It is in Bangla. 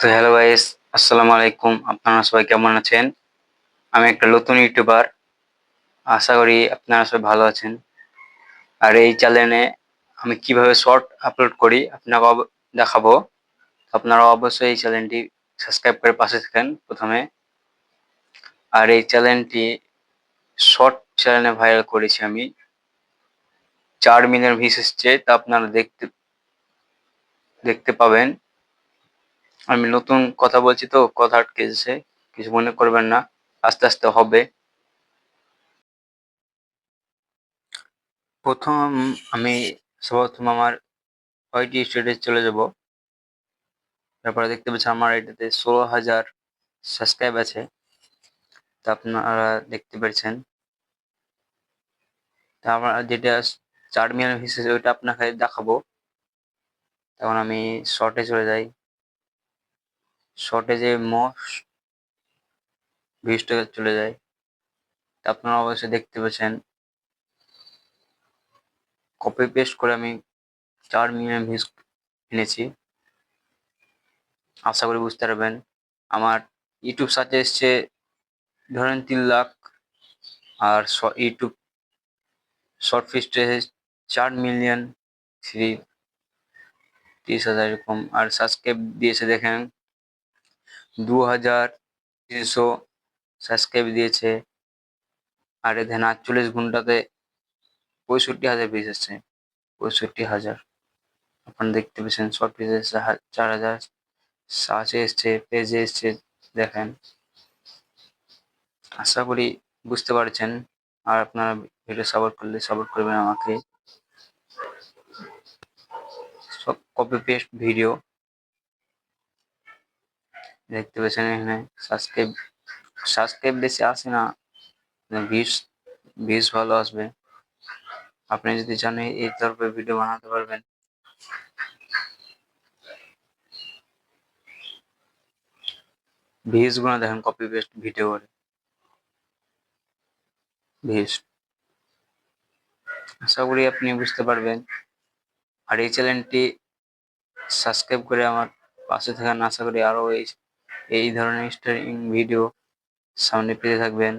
তো হ্যালো গাইস, আসসালামু আলাইকুম। আপনারা সবাই কেমন আছেন? আমি একটা নতুন ইউটিউবার। আশা করি আপনারা সবাই ভালো আছেন। আর এই চ্যানেলে আমি কীভাবে শর্ট আপলোড করি আপনাকে দেখাবো। আপনারা অবশ্যই এই চ্যানেলটি সাবস্ক্রাইব করে পাশে থাকেন প্রথমে। আর এই চ্যানেলটি শর্ট চ্যানেলে ভাইরাল করেছি আমি। চার মিলিয়ন ভিউস এসছে, তা আপনারা দেখতে দেখতে পাবেন। আমি নতুন কথা বলছি তো, কথা আটকে যাচ্ছে কিছু মনে করবেন না, আস্তে আস্তে হবে। প্রথম আমি সর্বপ্রথম আমার ওয়াইটি স্টেটে চলে যাব? তারপরে দেখতে পাচ্ছি আমার এটাতে ষোলো হাজার সাবস্ক্রাইব আছে। তা আপনারা দেখতে পাচ্ছেন তা আমার যেটা চার মিলিয়ন হিসেবে ওইটা আপনাকে দেখাবো। তখন আমি শর্টে চলে যাই। শর্টে যে মোস্ট ভিউজটা চলে যায়। আপনারা অবশ্যই দেখতে পাচ্ছেন কপি পেস্ট করে আমি চার মিলিয়ন ভিউজ এনেছি। আশা করি বুঝতে পারবেন। আমার ইউটিউব সার্চে এসছে ধরেন তিন লাখ আর ইউটিউব শর্ট ফিস্টে চার মিলিয়ন থ্রি তিরিশ হাজার এরকম। আর সাবস্ক্রাইব দিয়েছে দেখেন দু হাজার তিনশো সাবস্ক্রাইব দিয়েছে। আর এখানে আটচল্লিশ ঘন্টাতে পঁয়ষট্টি হাজার ভিউজ এসছে পঁয়ষট্টি হাজার। আপনারা দেখতে পেয়েছেন শর্ট ভিউজ এসছে চার হাজার সার্চে এসছে পেজে এসছে, দেখেন। আশা করি বুঝতে পারছেন। আর আপনারা ভিডিও সাপোর্ট করলে সাপোর্ট করবেন আমাকে। সব কপি পেস্ট ভিডিও দেখতে পেয়েছেন এখানে। সাবস্ক্রাইব সাবস্ক্রাইব বেশি আসে না ভিউজ ভিউজ ভালো আসবে। আপনি যদি জানেন এই- তরফে ভিডিও বানাতে পারবেন। ভিউজগুলো দেখেন কপি পেস্ট ভিডিও করে। ভিউজ আশা করি আপনি বুঝতে পারবেন। আর এই চ্যানেলটি সাবস্ক্রাইব করে আমার পাশে থাকার আশা করি আরও এই এই ধরনের স্টারিং ভিডিও সামনে পেয়ে থাকবেন।